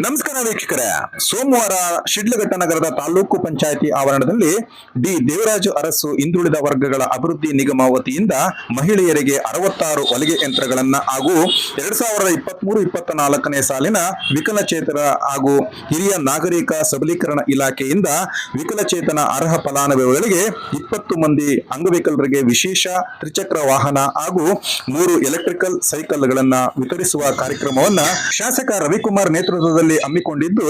ನಮಸ್ಕಾರ ವೀಕ್ಷಕರೇ. ಸೋಮವಾರ ಶಿಡ್ಲಘಟ್ಟ ನಗರದ ತಾಲೂಕು ಪಂಚಾಯಿತಿ ಆವರಣದಲ್ಲಿ ಡಿ ದೇವರಾಜು ಅರಸು ಹಿಂದುಳಿದ ವರ್ಗಗಳ ಅಭಿವೃದ್ಧಿ ನಿಗಮ ವತಿಯಿಂದ ಮಹಿಳೆಯರಿಗೆ ಅರವತ್ತಾರು ಹೊಲಿಗೆ ಯಂತ್ರಗಳನ್ನ ಹಾಗೂ ಎರಡ್ ಸಾವಿರದ ಇಪ್ಪತ್ಮೂರು ಇಪ್ಪತ್ತ ನಾಲ್ಕನೇ ಸಾಲಿನ ವಿಕಲಚೇತನ ಹಾಗೂ ಹಿರಿಯ ನಾಗರಿಕ ಸಬಲೀಕರಣ ಇಲಾಖೆಯಿಂದ ವಿಕಲಚೇತನ ಅರ್ಹ ಫಲಾನುಭವಿಗಳಿಗೆ ಇಪ್ಪತ್ತು ಮಂದಿ ಅಂಗವಿಕಲರಿಗೆ ವಿಶೇಷ ತ್ರಿಚಕ್ರ ವಾಹನ ಹಾಗೂ ಮೂರು ಎಲೆಕ್ಟ್ರಿಕಲ್ ಸೈಕಲ್ಗಳನ್ನ ವಿತರಿಸುವ ಕಾರ್ಯಕ್ರಮವನ್ನ ಶಾಸಕ ರವಿಕುಮಾರ್ ನೇತೃತ್ವದಲ್ಲಿ ಹಮ್ಮಿಕೊಂಡಿದ್ದು.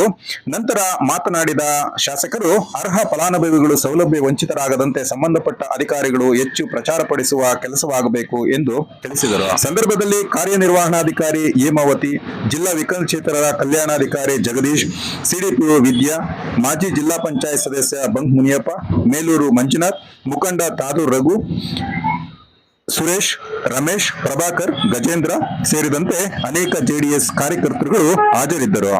ನಂತರ ಮಾತನಾಡಿದ ಶಾಸಕರು, ಅರ್ಹ ಫಲಾನುಭವಿಗಳು ಸೌಲಭ್ಯ ವಂಚಿತರಾಗದಂತೆ ಸಂಬಂಧಪಟ್ಟ ಅಧಿಕಾರಿಗಳು ಹೆಚ್ಚು ಪ್ರಚಾರ ಪಡಿಸುವ ಕೆಲಸವಾಗಬೇಕು ಎಂದು ತಿಳಿಸಿದರು. ಸಂದರ್ಭದಲ್ಲಿ ಕಾರ್ಯನಿರ್ವಹಣಾಧಿಕಾರಿ ಹೇಮಾವತಿ, ಜಿಲ್ಲಾ ವಿಕಲಚೇತರರ ಕಲ್ಯಾಣಾಧಿಕಾರಿ ಜಗದೀಶ್ ಸಿಡಿಪಿಒ ವಿದ್ಯಾ, ಮಾಜಿ ಜಿಲ್ಲಾ ಪಂಚಾಯತ್ ಸದಸ್ಯ ಬಂಕ್ ಮುನಿಯಪ್ಪ, ಮೇಲೂರು ಮಂಜುನಾಥ್, ಮುಖಂಡ ತಾದೂರ್ ರಘು ಸುರೇಶ್ ರಮೇಶ್ ಪ್ರಭಾಕರ್ ಗಜೇಂದ್ರ ಸೇರಿದಂತೆ ಅನೇಕ ಜೆಡಿಎಸ್ ಕಾರ್ಯಕರ್ತರುಗಳು ಹಾಜರಿದ್ದರು.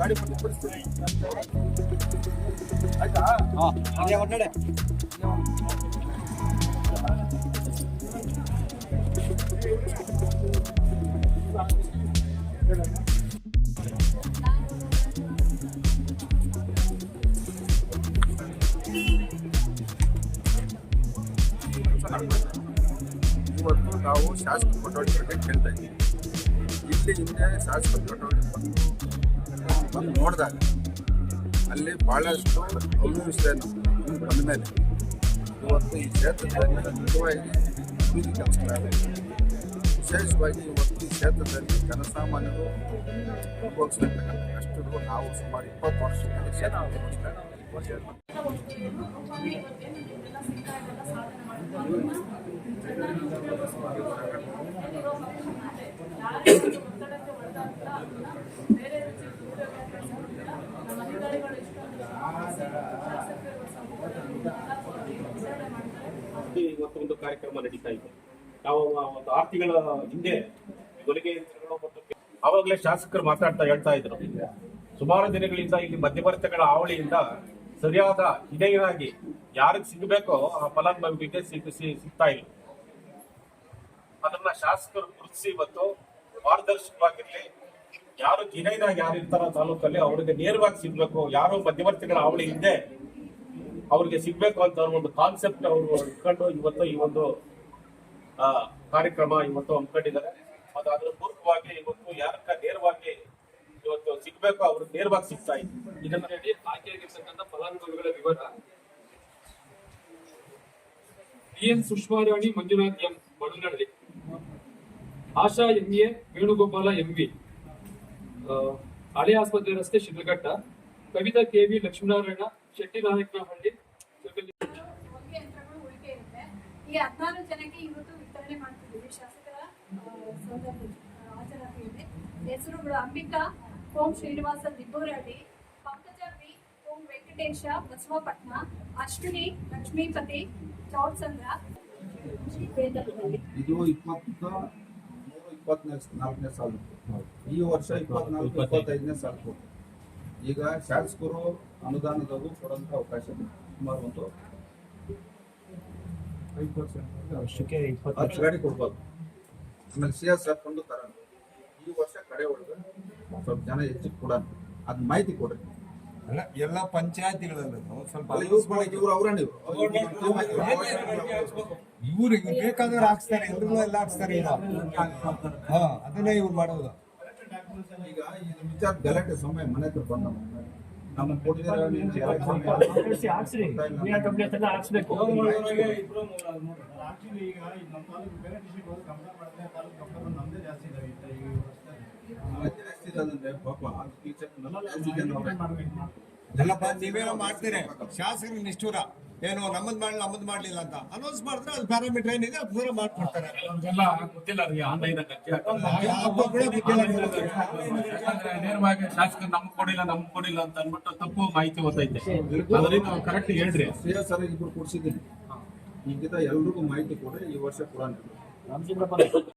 ಗಾಡಿ ಬಂದು ಬಿಡಿಸ್ತೀನಿ ಆಯ್ತಾ ಅದೇ ಒಟ್ಟಡೆ ಇವತ್ತು ನಾವು ಶಾಸಕ ಕೊಠಡಿ ಬಗ್ಗೆ ಕೇಳ್ತಾ ಇದ್ದೀವಿ ಇಲ್ಲಿ ಹಿಂದೆ ಶಾಸಕ ಕೊಠಡಿ ಬಂದು ಬಂದು ನೋಡಿದಾಗ ಅಲ್ಲಿ ಭಾಳಷ್ಟು ಅನುಭವಿಸ್ತೇನೆ ಬಂದ ಮೇಲೆ ಇವತ್ತು ಈ ಕ್ಷೇತ್ರದಲ್ಲಿ ನಿಜವಾಗಿ ಅಭಿವೃದ್ಧಿ ಕೆಲಸಗಳಾಗಿದೆ ವಿಶೇಷವಾಗಿ ಇವತ್ತು ಈ ಕ್ಷೇತ್ರದಲ್ಲಿ ಜನಸಾಮಾನ್ಯರು ಅನುಭವಿಸತಕ್ಕಂಥ ಕಷ್ಟಗಳು ನಾವು ಸುಮಾರು ಇಪ್ಪತ್ತು ವರ್ಷದಿಂದ ಕ್ಷೇತ್ರ ಇವತ್ತು ಒಂದು ಕಾರ್ಯಕ್ರಮ ನಡೀತಾ ಇದೆ. ನಾವು ಒಂದು ಆರು ತಿಂಗಳ ಹಿಂದೆ ಹೊಲಿಗೆ ಯಂತ್ರಗಳು ಮತ್ತು ಆವಾಗಲೇ ಶಾಸಕರು ಮಾತಾಡ್ತಾ ಹೇಳ್ತಾ ಇದ್ರು. ಸುಮಾರು ದಿನಗಳಿಂದ ಇಲ್ಲಿ ಮಧ್ಯವರ್ತಿಗಳ ಹಾವಳಿಯಿಂದ ಸರಿಯಾದ ಹಿರಿಯರಾಗಿ ಯಾರಿಗೆ ಸಿಗಬೇಕೋ ಆ ಫಲಾನುಭವಿಗೆ ಸಿಗ್ತಾ ಇಲ್ಲ. ಅದನ್ನ ಶಾಸಕರು ಗುರುತಿಸಿ ಇವತ್ತು ಪಾರದರ್ಶಕವಾಗಿರ್ಲಿ, ಯಾರು ಜಿನೈನಾಗಿ ಯಾರು ಇರ್ತಾರೋ ತಾಲೂಕಲ್ಲಿ ಅವ್ರಿಗೆ ನೇರವಾಗಿ ಸಿಗ್ಬೇಕು. ಯಾರು ಮಧ್ಯವರ್ತಿಗಳ ಹಾವಳಿ ಹಿಂದೆ ಅವ್ರಿಗೆ ಸಿಗ್ಬೇಕು ಅಂತ ಒಂದು ಕಾನ್ಸೆಪ್ಟ್ ಅವರು ಇಟ್ಕೊಂಡು ಇವತ್ತು ಈ ಒಂದು ಕಾರ್ಯಕ್ರಮ ಇವತ್ತು ಹಮ್ಮಿಕೊಂಡಿದ್ದಾರೆ. ಮತ್ತು ಅದ್ರ ಪೂರ್ವವಾಗಿ ಇವತ್ತು ಯಾರಕ್ಕ ನೇರವಾಗಿ ಇವತ್ತು ಸಿಗ್ಬೇಕು ಅವ್ರಿಗೆ ನೇರವಾಗಿ ಸಿಗ್ತಾ ಇದೆ ಇದನ್ನ ಹೇಳಿ ಆಯ್ಕೆಯಾಗಿರ್ತಕ್ಕಂಥ ಫಲಾನುಭವಿಗಳ ವಿವರ. BN Sushmarani Manjunath M Badanahalli, Asha MA Venugopala MV ಹಳೆ ಆಸ್ಪತ್ರೆ ರಸ್ತೆ ಶಿಡ್ಲಘಟ್ಟ, ಕವಿತಾ ಕೆವಿ ಲಕ್ಷ್ಮೀನಾರಾಯಣ ಶೆಟ್ಟಿ ನಾಯಕನಹಳ್ಳಿ ಜಗಲಿ ಹೊಲಿಗೆ ಯಂತ್ರಗಳು ಉಳಿಕೆ ಇರುತ್ತೆ ಈ ಹದಿನಾರು ಜನಕ್ಕೆ ಇವತ್ತು ವಿತರಣೆ ಮಾಡ್ತಿದ್ದೀವಿ. ಶಾಸಕರ ಹಾಜರಾತಿಯಲ್ಲಿ ಹೆಸರುಗಳು ಅಂಬಿಕಾ, ಓಂ ಶ್ರೀನಿವಾಸ ದಿಬ್ಬೂರಹಳ್ಳಿ, ಪಂಕಜ ಓಂ ವೆಂಕಟೇಶ, ಬಸವಪಟ್ನ, ಅಶ್ವಿನಿ, ಲಕ್ಷ್ಮೀಪತಿ, ಚೌಡ್ಸಂದ್ರ. ಇದು ಇಪ್ಪತ್ತ ನಾಲ್ಕನೇ ಸಾಲು. ಈ ವರ್ಷ ಇಪ್ಪತ್ನಾಲ್ಕು, ಇಪ್ಪತ್ತೈದನೇ ಸಾಲು. ಈಗ ಶಾಸಕರು ಅನುದಾನದವರು ಕೊಡುವಂತ ಅವಕಾಶ ಸುಮಾರು ಒಂದು ಹತ್ತು ಗಾಡಿ ಕೊಡ್ಬೋದು. ಆಮೇಲೆ ಸಿ ಎಸ್ ಎಫ್ ತರ. ಈ ವರ್ಷ ಕಡೆ ಒಳಗೆ ಸ್ವಲ್ಪ ಜನ ಹೆಚ್ಚಿಗೆ ಕೊಡ. ಅದ್ ಮಾಹಿತಿ ಕೊಡ್ರಿ. ಅಲ್ಲ ಎಲ್ಲ ಪಂಚಾಯತಿಗಳಲ್ಲೂ ಸ್ವಲ್ಪ ಯೂಸ್ ಮಾಡಕ್ಕೆ ಇವ್ರು ಅವ್ರ ಇವ್ರಿಗೆ ಬೇಕಾದ್ರೆ ಹಾಕ್ಸ್ತಾರೆ ಎಲ್ರಿಗೂ ಎಲ್ಲ ಹಾಕ್ಸ್ತಾರೆ ಈಗ. ಹಾ ಅದನ್ನೇ ಇವ್ರು ಮಾಡೋದು. ಈಗ ಈ ವಿಚಾರ ಗಲಾಟೆ ಸಮಯ ಮನೆ ಹತ್ರ ಬಂದ ನಮ್ಮ ಜಾಸ್ತಿ ನೀವೇನೋ ಮಾಡ್ತೀರಿ ಶಾಸಕರ ನಿಷ್ಠೂರ ಏನು ನಮ್ಮದ್ ಮಾಡ್ಲಿಲ್ಲ ನಮ್ಮದ್ ಮಾಡ್ಲಿಲ್ಲ ಅಂತ. ಅನೌನ್ಸ್ ಮಾಡಿದ್ರೆ ಅದು ಪ್ಯಾರಾಮೀಟರ್ ಏನಿದೆ ಅದು ದೂರ ಮಾಡ್ಕೊಡ್ತಾರೆ. ಕೂಡ ನೇರವಾಗಿ ಶಾಸಕರು ನಮ್ಗೆ ಕೊಡಿಲ್ಲ ನಮ್ಗೆ ಕೊಡಿಲ್ಲ ಅಂತ ಅನ್ಬಿಟ್ಟು ತಪ್ಪು ಮಾಹಿತಿ ಓದೈತೆ ಅದರಿಂದ ನಾವು ಕರೆಕ್ಟ್ ಹೇಳ್ರಿ. ಶ್ರೇಯಾ ಸರ್ ಇಬ್ರು ಕೊಡ್ಸಿದ್ದೀನಿ ಈಗ ಎಲ್ರಿಗೂ ಮಾಹಿತಿ ಕೊಡ್ರಿ ಈ ವರ್ಷ ಕೊಡೋಣ.